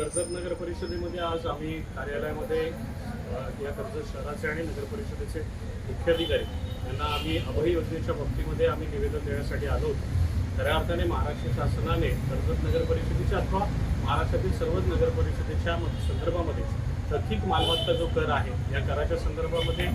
कर्जत नगर परिषदेमध्ये आज आम्ही कार्यालयामध्ये या कर्जत शहराचे आणि नगर परिषदेचे मुख्याधिकारी यांना आम्ही अभय योजनेच्या बाबतीमध्ये आम्ही निवेदन देण्यासाठी आलो होतो. खऱ्या अर्थाने महाराष्ट्र शासनाने कर्जत नगर परिषदेच्या अथवा महाराष्ट्रातील सर्वच नगर परिषदेच्या म- संदर्भामध्ये थकीत मालमत्ता जो कर आहे या कराच्या संदर्भामध्ये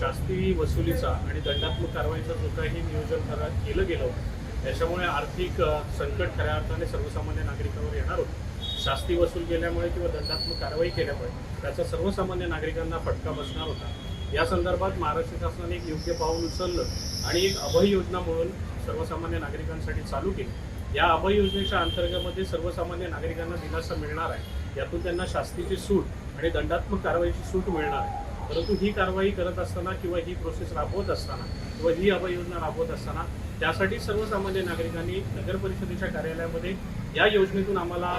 शास्त्रीय वसुलीचा आणि दंडात्मक कारवाईचा जो काही नियोजन करा केलं गेलं होतं त्याच्यामुळे आर्थिक संकट खऱ्या अर्थाने सर्वसामान्य नागरिकांवर येणार होतं. शास्ती वसूल केल्यामुळे किंवा दंडात्मक कारवाई केल्यामुळे त्याचा सर्वसामान्य नागरिकांना फटका बसणार होता. या संदर्भात महाराष्ट्र शासनाने एक योग्य पाऊल उचललं आणि एक अभय योजना म्हणून सर्वसामान्य नागरिकांसाठी चालू केली. या अभय योजनेच्या अंतर्गतमध्ये सर्वसामान्य नागरिकांना दिलासा मिळणार आहे. यातून त्यांना शास्तीची सूट आणि दंडात्मक कारवाईची सूट मिळणार आहे. परंतु ही कारवाई करत असताना किंवा ही प्रोसेस राबवत असताना किंवा ही अभय योजना राबवत असताना त्यासाठी सर्वसामान्य नागरिकांनी नगर परिषदेच्या कार्यालयामध्ये या योजनेतून आम्हाला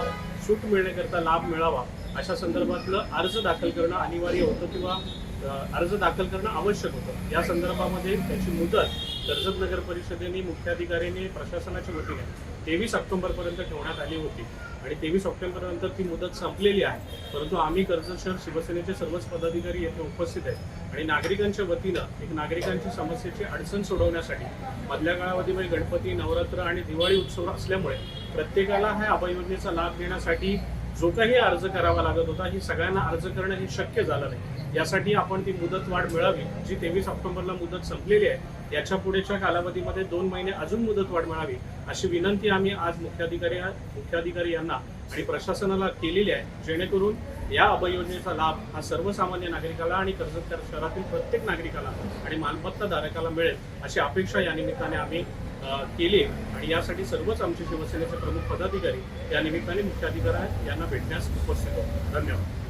सूट मिळण्याकरता लाभ मिळावा अशा संदर्भातलं अर्ज दाखल करणं अनिवार्य होतं किंवा अर्ज दाखल करणं आवश्यक होतं. या संदर्भामध्ये त्याची मुदत कर्जत नगर परिषदेने मुख्याधिकाऱ्यांनी प्रशासनाच्या वतीने तेवीस ऑक्टोबरपर्यंत ठेवण्यात आली होती. आणि तेवीस ऑक्टोबरनंतर ती मुदत संपलेली आहे. परंतु आम्ही कर्जत शहर शिवसेनेचे सर्वच पदाधिकारी येथे उपस्थित आहेत. आणि नागरिकांच्या वतीनं एक नागरिकांची समस्येची अडचण सोडवण्यासाठी मधल्या काळामध्ये गणपती नवरात्र आणि दिवाळी उत्सव असल्यामुळे प्रत्येकाला ह्या अभय योजनेचा लाभ घेण्यासाठी जो काही अर्ज करावा लागत होता ही सगळ्यांना अर्ज करणं हे शक्य झालं नाही. यासाठी आपण ती मुदत वाढ मिळावी जी तेवीस ऑक्टोबरला मुदत संपलेली आहे. याच्या पुढेच्या कालावधीमध्ये दोन महिने अजून मुदत वाढ मिळावी अशी विनंती आम्ही आज मुख्याधिकारी मुख्याधिकारी यांना आणि प्रशासनाला केलेली आहे जेणेकरून या अभय योजनेचा लाभ हा सर्वसामान्य नागरिकाला आणि कर्जत शहरातील प्रत्येक नागरिकाला आणि मालमत्ता धारकाला मिळेल अशी अपेक्षा या निमित्ताने आम्ही केली आणि यासाठी सर्वच आमचे शिवसेनेचे प्रमुख पदाधिकारी या निमित्ताने मुख्याधिकारी यांना भेटण्यास उपस्थित होते धन्यवाद.